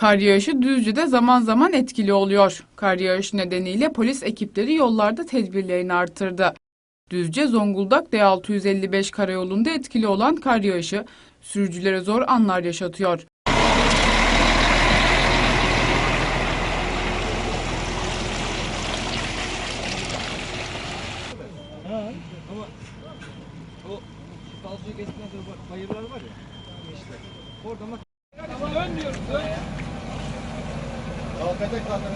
Kar yağışı Düzce'de zaman zaman etkili oluyor. Kar yağışı nedeniyle polis ekipleri yollarda tedbirlerini artırdı. Düzce Zonguldak D655 karayolunda etkili olan kar yağışı sürücülere zor anlar yaşatıyor. Ha, ama o Falsoyu geçtikten sonra bak bayırlar var ya. işte. Orada bak. Dön diyoruz dön. Kalkacak zaten.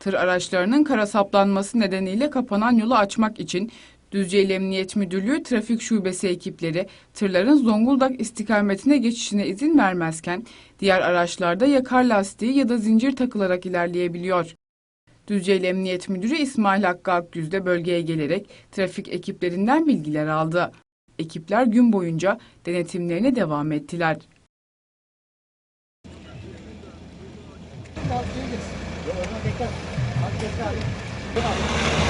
Tır araçlarının kara saplanması nedeniyle kapanan yolu açmak için Düzce İl Emniyet Müdürlüğü Trafik Şubesi ekipleri tırların Zonguldak istikametine geçişine izin vermezken diğer araçlarda ya kar lastiği ya da zincir takılarak ilerleyebiliyor. Düzce İl Emniyet Müdürü İsmail Hakkı Akgüz de bölgeye gelerek trafik ekiplerinden bilgiler aldı. Ekipler gün boyunca denetimlerine devam ettiler. でも今結果、判決がある。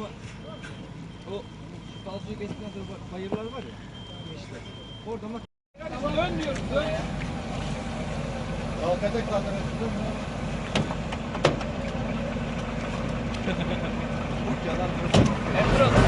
Ama o Falsoyu geçtikten sonra bayırlar var ya. işte. Orada bak. Dön diyoruz dön. Kalkacak zaten.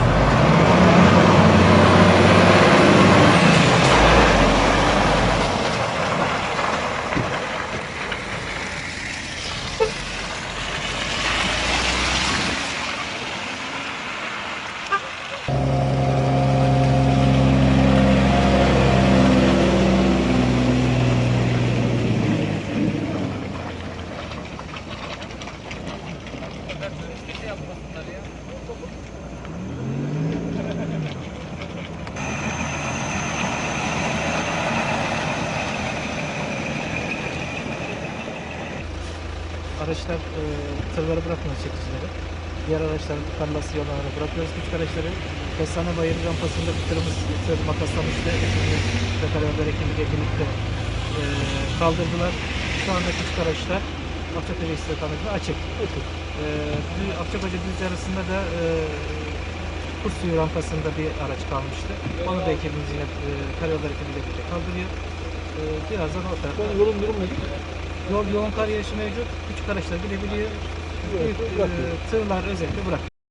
araçlar e, tırları bırakmıyor çekicileri. Diğer araçların karlası yollarına bırakıyoruz. Küçük araçları Kestane Bayırı rampasında bir tırımız tır makaslamıştı. Ve karayollar ekibiyle birlikte e, kaldırdılar. Şu anda küçük araçlar Akçakoca istikametinde açık. E, Dü- Akçakoca Düzce arasında da e, Kursuyu rampasında bir araç kalmıştı. Onu da ekibimiz yine e, karayollar ekibiyle birlikte kaldırıyor. E, birazdan o tarafa Yolun durum nedir? Yol yoğun kar yağışı mevcut. Küçük araçlar gidebiliyor. Büyük e, tırlar özellikle bırak.